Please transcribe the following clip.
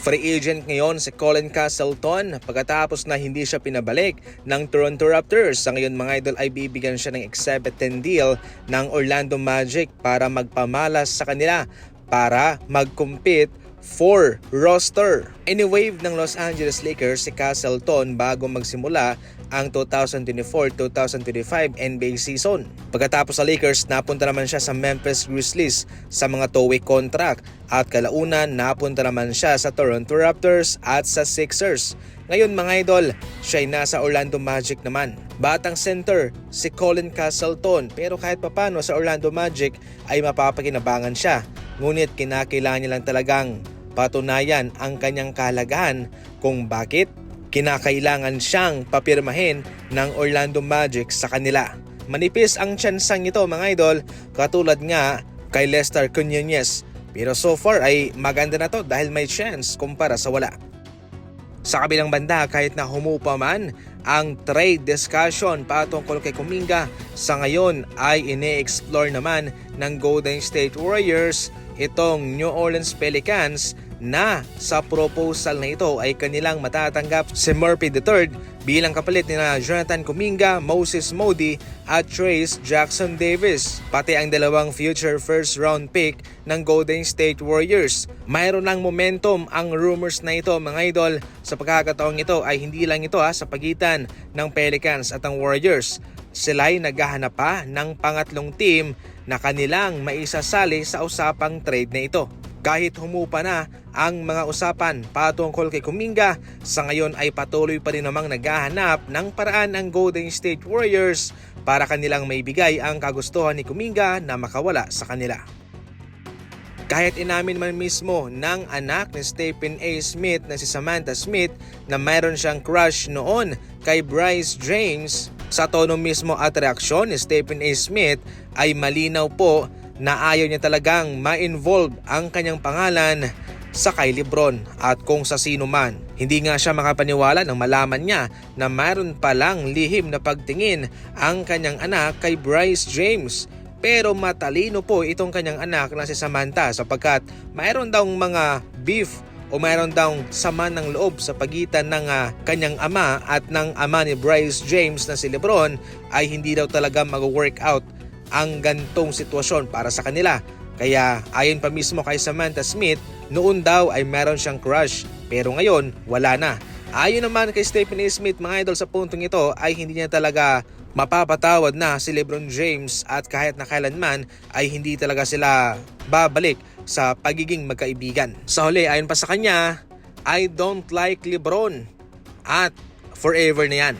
Free agent ngayon si Colin Castleton pagkatapos na hindi siya pinabalik ng Toronto Raptors. Sa ngayon mga idol ay bibigyan siya ng exhibit 10 deal ng Orlando Magic para magpamalas sa kanila para mag-compete for roster. Ini-wave ng Los Angeles Lakers si Castleton bago magsimula ang 2024-2025 NBA season. Pagkatapos sa Lakers, napunta naman siya sa Memphis Grizzlies sa mga two-way contract at kalaunan napunta naman siya sa Toronto Raptors at sa Sixers. Ngayon mga idol, siya ay nasa Orlando Magic naman. Batang center si Colin Castleton pero kahit papano sa Orlando Magic ay mapapakinabangan siya. Ngunit kinakailangan niya lang talagang patunayan ang kanyang kalagahan kung bakit kinakailangan siyang papirmahin ng Orlando Magic sa kanila. Manipis ang tsansang ito mga idol katulad nga kay Lester Cunyanez. Pero so far ay maganda na to dahil may chance kumpara sa wala. Sa kabilang banda, kahit na humupa man ang trade discussion patungkol kay Kuminga, sa ngayon ay ine-explore naman ng Golden State Warriors itong New Orleans Pelicans na sa proposal na ito ay kanilang matatanggap si Murphy III bilang kapalit ni na Jonathan Kuminga, Moses Modi at Trace Jackson Davis, pati ang dalawang future first round pick ng Golden State Warriors. Mayroon ng momentum ang rumors na ito mga idol. Sa pagkakataong ito ay hindi lang ito ha, sa pagitan ng Pelicans at ang Warriors. Sila ay naghahanap pa ng pangatlong team na kanilang maisasali sa usapang trade na ito. Kahit humupa na ang mga usapan patungkol kay Kuminga, sa ngayon ay patuloy pa rin namang naghahanap ng paraan ang Golden State Warriors para kanilang maibigay ang kagustuhan ni Kuminga na makawala sa kanila. Kahit inamin man mismo ng anak ni Stephen A. Smith na si Samantha Smith na mayroon siyang crush noon kay Bryce James, sa tono mismo at reaksyon ni Stephen A. Smith ay malinaw po na ayaw niya talagang ma-involve ang kanyang pangalan sa kay Lebron at kung sa sino man. Hindi nga siya makapaniwala nang malaman niya na mayroon palang lihim na pagtingin ang kanyang anak kay Bryce James. Pero matalino po itong kanyang anak na si Samantha sapagkat mayroon daw mga beef o mayroon daw sama ng loob sa pagitan ng ah, kanyang ama at ng ama ni Bryce James na si Lebron ay hindi daw talaga mag-work out ang gantong sitwasyon para sa kanila. Kaya ayon pa mismo kay Samantha Smith, noon daw ay meron siyang crush pero ngayon wala na. Ayon naman kay Stephen. Smith mga idol sa puntong ito ay hindi niya talaga mapapatawad na si Lebron James at kahit na kailanman ay hindi talaga sila babalik sa pagiging magkaibigan. Sa huli ayon pa sa kanya, I don't like Lebron at forever na yan.